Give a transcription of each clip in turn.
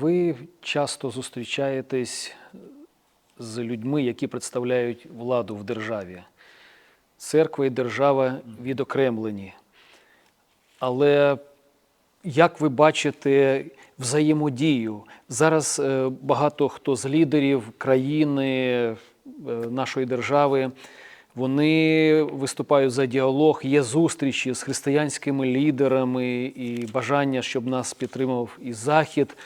Ви часто зустрічаєтесь з людьми, які представляють владу в державі. Церква і держава відокремлені. Але як ви бачите взаємодію? Зараз е, багато хто з лідерів країни, е, нашої держави, вони виступають за діалог, є зустрічі з християнськими лідерами і бажання, щоб нас підтримав і Захід.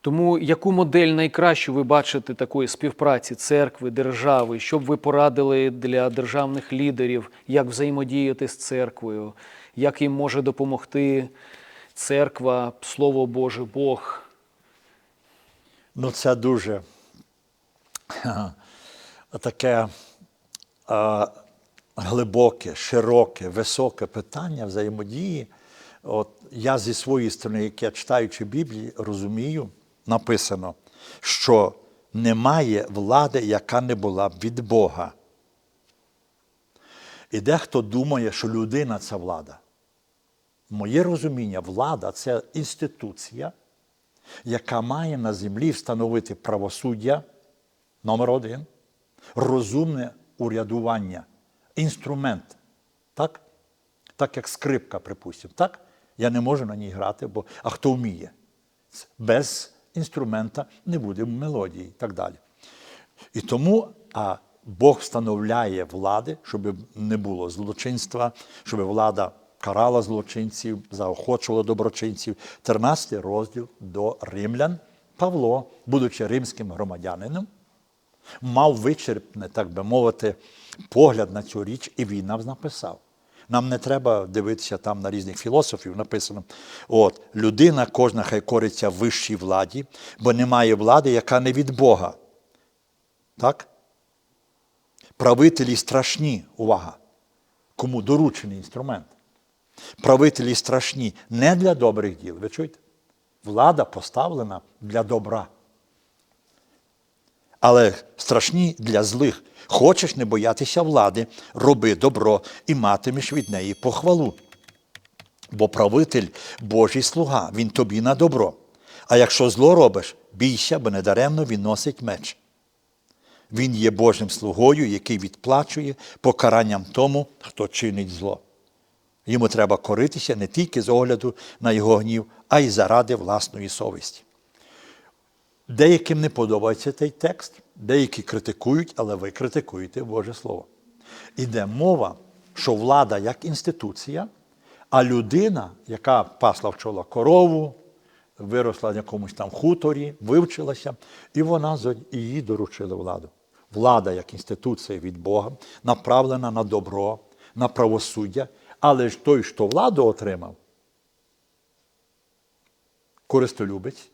Тому яку модель найкращу ви бачите такої співпраці церкви, держави? Що б ви порадили для державних лідерів, як взаємодіяти з церквою, як їм може допомогти церква, Слово Боже, Бог? Ну, це дуже таке а, глибоке, широке, високе питання взаємодії. От я зі своєї сторони, як я читаючи Біблію, розумію, написано, що немає влади, яка не була б від Бога. І дехто думає, що людина це влада. Моє розуміння, влада це інституція, яка має на землі встановити правосуддя, номер один, розумне урядування, інструмент. Так? Так як скрипка, припустимо. Так? Я не можу на ній грати, бо а хто вміє? Без інструмента не буде мелодії і так далі. І тому а Бог встановляє влади, щоб не було злочинства, щоб влада карала злочинців, заохочувала доброчинців. 13 розділ до римлян. Павло, будучи римським громадянином, мав вичерпне, так би мовити, погляд на цю річ, і він нам написав. Нам не треба дивитися там на різних філософів, написано: от, людина кожна хай кориться вищій владі, бо немає влади, яка не від Бога. Так? Правителі страшні, увага, кому доручений інструмент. Правителі страшні не для добрих діл. Ви чуєте? Влада поставлена для добра. Але страшні для злих. Хочеш не боятися влади, роби добро і матимеш від неї похвалу. Бо правитель Божий слуга, він тобі на добро. А якщо зло робиш, бійся, бо недаремно він носить меч. Він є Божим слугою, який відплачує покаранням тому, хто чинить зло. Йому треба коритися не тільки з огляду на його гнів, а й заради власної совісті. Деяким не подобається цей текст, деякі критикують, але ви критикуєте Боже Слово. Іде мова, що влада як інституція, а людина, яка пасла вчора корову, виросла на якомусь там хуторі, вивчилася, і вона і доручили владу. Влада як інституція від Бога, направлена на добро, на правосуддя, але ж той, хто владу отримав, користолюбець,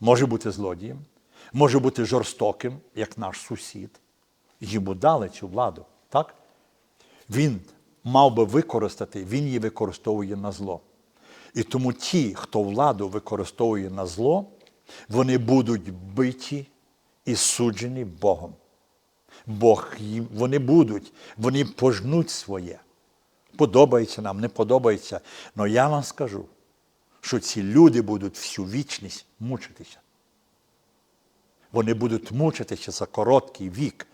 може бути злодієм, може бути жорстоким, як наш сусід. Йому дали цю владу. Так? Він мав би використати, він її використовує на зло. І тому ті, хто владу використовує на зло, вони будуть биті і суджені Богом. Бог їм, вони будуть, вони пожнуть своє. Подобається нам, не подобається. Але я вам скажу, що ці люди будуть всю вічність мучитися. Вони будуть мучитися за короткий вік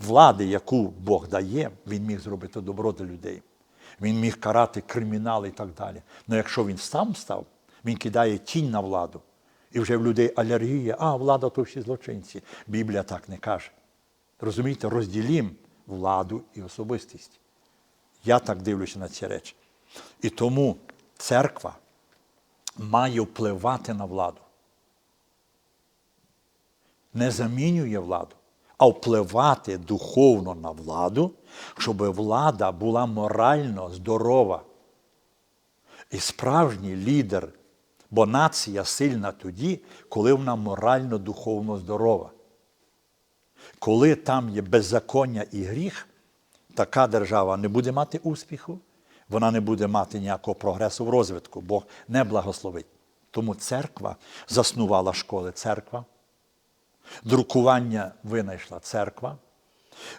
влади, яку Бог дає, він міг зробити добро для людей. Він міг карати кримінал і так далі. Але якщо він сам став, він кидає тінь на владу. І вже в людей алергія, а влада то всі злочинці. Біблія так не каже. Розумієте, розділім владу і особистість. Я так дивлюся на ці речі. І тому церква має впливати на владу. Не замінює владу, а впливати духовно на владу, щоб влада була морально здорова. І справжній лідер, бо нація сильна тоді, коли вона морально духовно здорова. Коли там є беззаконня і гріх, така держава не буде мати успіху, вона не буде мати ніякого прогресу в розвитку, Бог не благословить. Тому церква заснувала школи церква, друкування винайшла церква,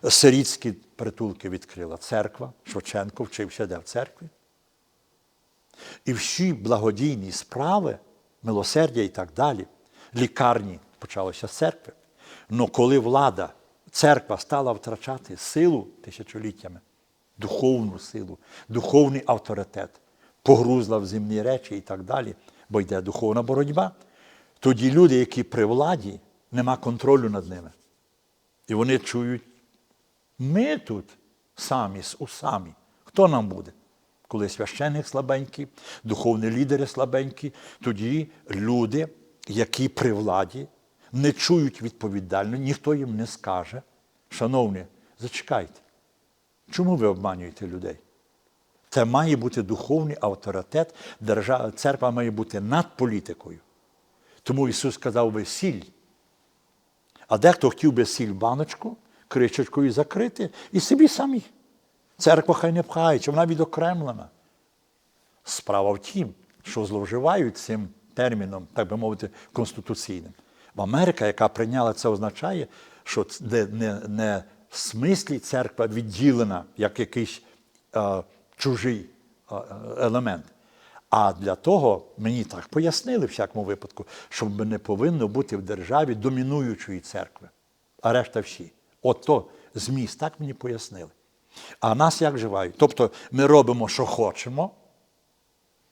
сирітські притулки відкрила церква, Шевченко вчився де в церкві. І всі благодійні справи милосердя і так далі. Лікарні почалося з церкви. Но коли влада, церква стала втрачати силу тисячоліттями, духовну силу, духовний авторитет, погрузла в земні речі і так далі, бо йде духовна боротьба, тоді люди, які при владі, нема контролю над ними. І вони чують, ми тут самі усамі. Хто нам буде? Коли священник слабенький, духовні лідери слабенькі, тоді люди, які при владі, не чують відповідально, ніхто їм не скаже. Шановні, зачекайте, чому ви обманюєте людей? Це має бути духовний авторитет, держава, церква має бути над політикою. Тому Ісус сказав би сіль. А дехто хотів би сіль баночку, кричечкою закрити і собі самі. Церква хай не пхається, вона відокремлена. Справа в тім, що зловживають цим терміном, так би мовити, конституційним. В Америка, яка прийняла це, означає, що де не, не в смислі церква відділена як якийсь е, чужий е, елемент. А для того мені так пояснили в всякому випадку, що не повинно бути в державі домінуючої церкви, а решта всі. От то зміст, так мені пояснили. А нас як живають? Тобто ми робимо, що хочемо,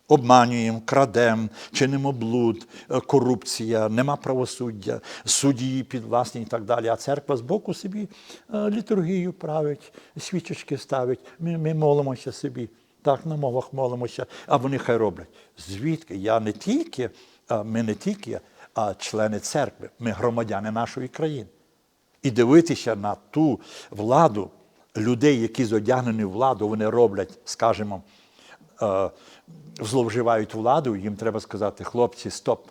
обманюємо, крадемо, чинимо блуд, е, корупція, нема правосуддя, судді підвласні і так далі. А церква збоку собі е, літургію править, свічечки ставить. Ми, ми молимося собі. Так, на мовах молимося, а вони хай роблять. Звідки? Я не тільки, ми не тільки а члени церкви, ми громадяни нашої країни. І дивитися на ту владу людей, які зодягнені в владу, вони роблять, скажімо, е, зловживають владу, їм треба сказати, хлопці, стоп.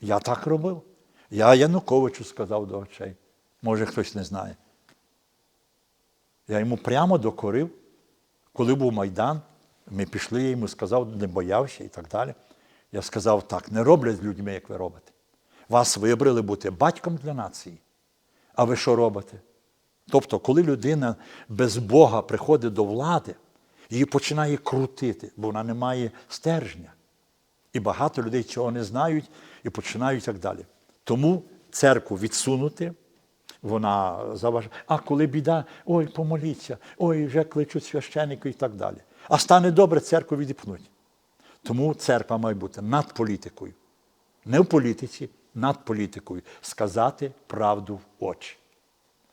Я так робив. Я Януковичу сказав до очей. Може, хтось не знає. Я йому прямо докорив, коли був Майдан, ми пішли, я йому сказав, не боявся і так далі. Я сказав, так, не роблять з людьми, як ви робите. Вас вибрали бути батьком для нації. А ви що робите? Тобто, коли людина без Бога приходить до влади, її починає крутити, бо вона не має стержня. І багато людей цього не знають і починають так далі. Тому церкву відсунути, вона заважає. А коли біда, ой, помоліться, ой, вже кличуть священнику і так далі. А стане добре, церкву відіпнуть. Тому церква має бути над політикою. Не в політиці, над політикою. Сказати правду в очі.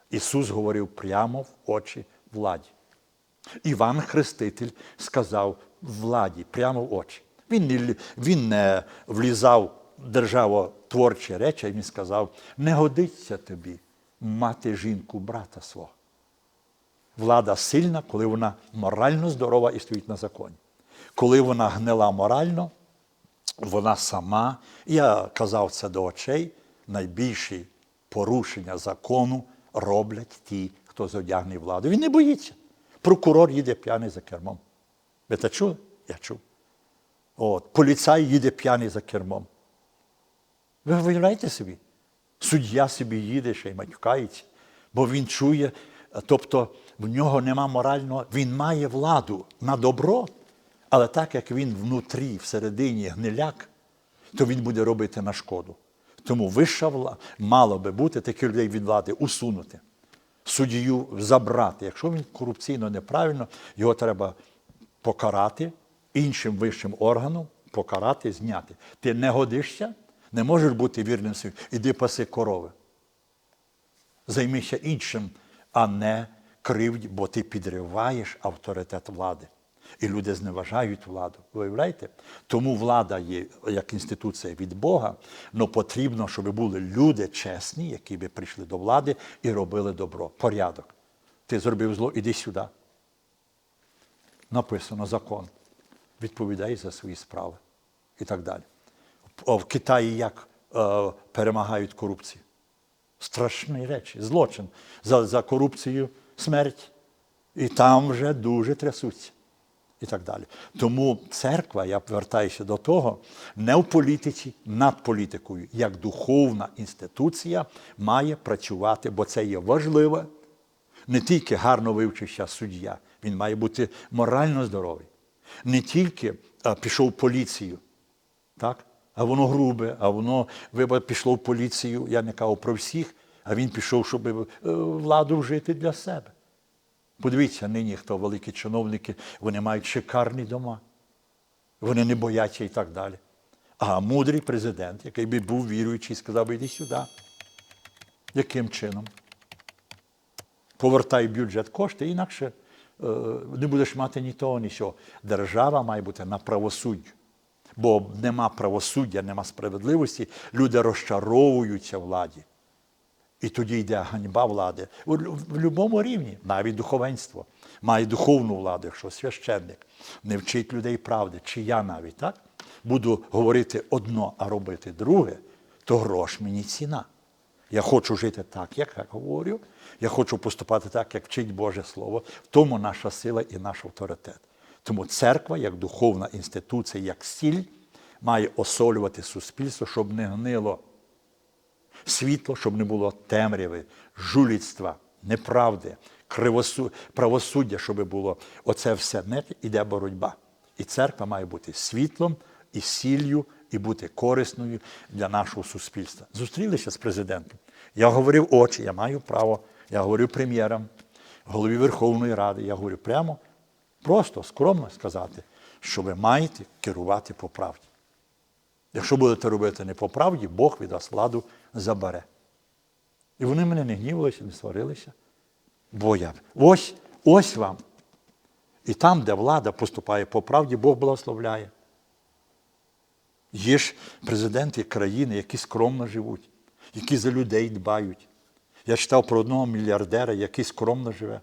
Ісус говорив прямо в очі владі. Іван Хреститель сказав владі прямо в очі. Він не, він не влізав в державотворчі речі, він сказав: не годиться тобі мати жінку брата свого. Влада сильна, коли вона морально здорова і стоїть на законі. Коли вона гнила морально, вона сама, я казав це до очей, найбільші порушення закону роблять ті, хто зодягне владу. Він не боїться. Прокурор їде п'яний за кермом. Ви це чули? Я чув. От, поліцай їде п'яний за кермом. Ви виявляєте собі? Суддя собі їде ще й матюкається, бо він чує, тобто в нього нема морального, він має владу на добро, але так як він внутрі, всередині гниляк, то він буде робити на шкоду. Тому вища влада мало би бути таких людей від влади усунути, суддю забрати. Якщо він корупційно неправильно, його треба покарати іншим вищим органом, покарати, зняти. Ти не годишся, не можеш бути вірним собі. Іди паси корови. Займися іншим, а не кривдь, бо ти підриваєш авторитет влади. І люди зневажають владу. Виявляєте? Тому влада є як інституція від Бога, але потрібно, щоб були люди чесні, які би прийшли до влади і робили добро. Порядок. Ти зробив зло, іди сюди. Написано закон. Відповідай за свої справи і так далі. В Китаї як е, перемагають корупцію? Страшні речі, злочин. За, за корупцію смерть. І там вже дуже трясуться. І так далі. Тому церква, я повертаюся до того, не в політиці, над політикою, як духовна інституція має працювати, бо це є важливе. Не тільки гарно вивчився суддя, він має бути морально здоровий. Не тільки а, пішов в поліцію, так? А воно грубе, а воно вибач, пішло в поліцію. Я не кажу про всіх, а він пішов, щоб е, владу вжити для себе. Подивіться, нині хто великі чиновники, вони мають шикарні дома. Вони не бояться і так далі. А мудрий президент, який би був віруючий, сказав йди сюди. Яким чином? Повертай бюджет кошти, інакше е, не будеш мати ні того, ні сього. Держава має бути на правосуддю. Бо нема правосуддя, нема справедливості, люди розчаровуються владі. І тоді йде ганьба влади в, будь-якому рівні, навіть духовенство. Має духовну владу, якщо священник не вчить людей правди, чи я навіть так буду говорити одно, а робити друге, то грош мені ціна. Я хочу жити так, як я говорю. Я хочу поступати так, як вчить Боже Слово. В тому наша сила і наш авторитет. Тому церква, як духовна інституція, як сіль, має осолювати суспільство, щоб не гнило світло, щоб не було темряви, жуліцтва, неправди, кривосу... правосуддя, щоб було. Оце все не іде боротьба. І церква має бути світлом і сіллю, і бути корисною для нашого суспільства. Зустрілися з президентом. Я говорив очі, я маю право. Я говорю прем'єрам, голові Верховної Ради. Я говорю прямо, просто скромно сказати, що ви маєте керувати по правді. Якщо будете робити не по правді, Бог від вас владу забере. І вони мене не гнівалися, не сварилися. Бо я. Ось, ось вам. І там, де влада поступає по правді, Бог благословляє. Є ж президенти країни, які скромно живуть, які за людей дбають. Я читав про одного мільярдера, який скромно живе,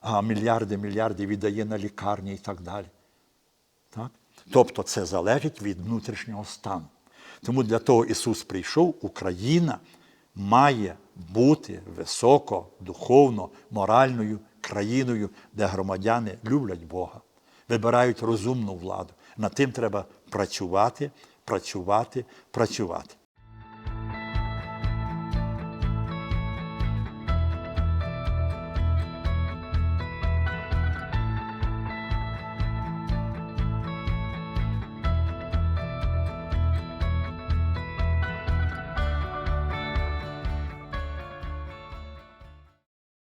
а мільярди, мільярди віддає на лікарні і так далі. Так? Тобто це залежить від внутрішнього стану. Тому для того Ісус прийшов, Україна має бути високо, духовно, моральною країною, де громадяни люблять Бога, вибирають розумну владу. Над тим треба працювати, працювати, працювати.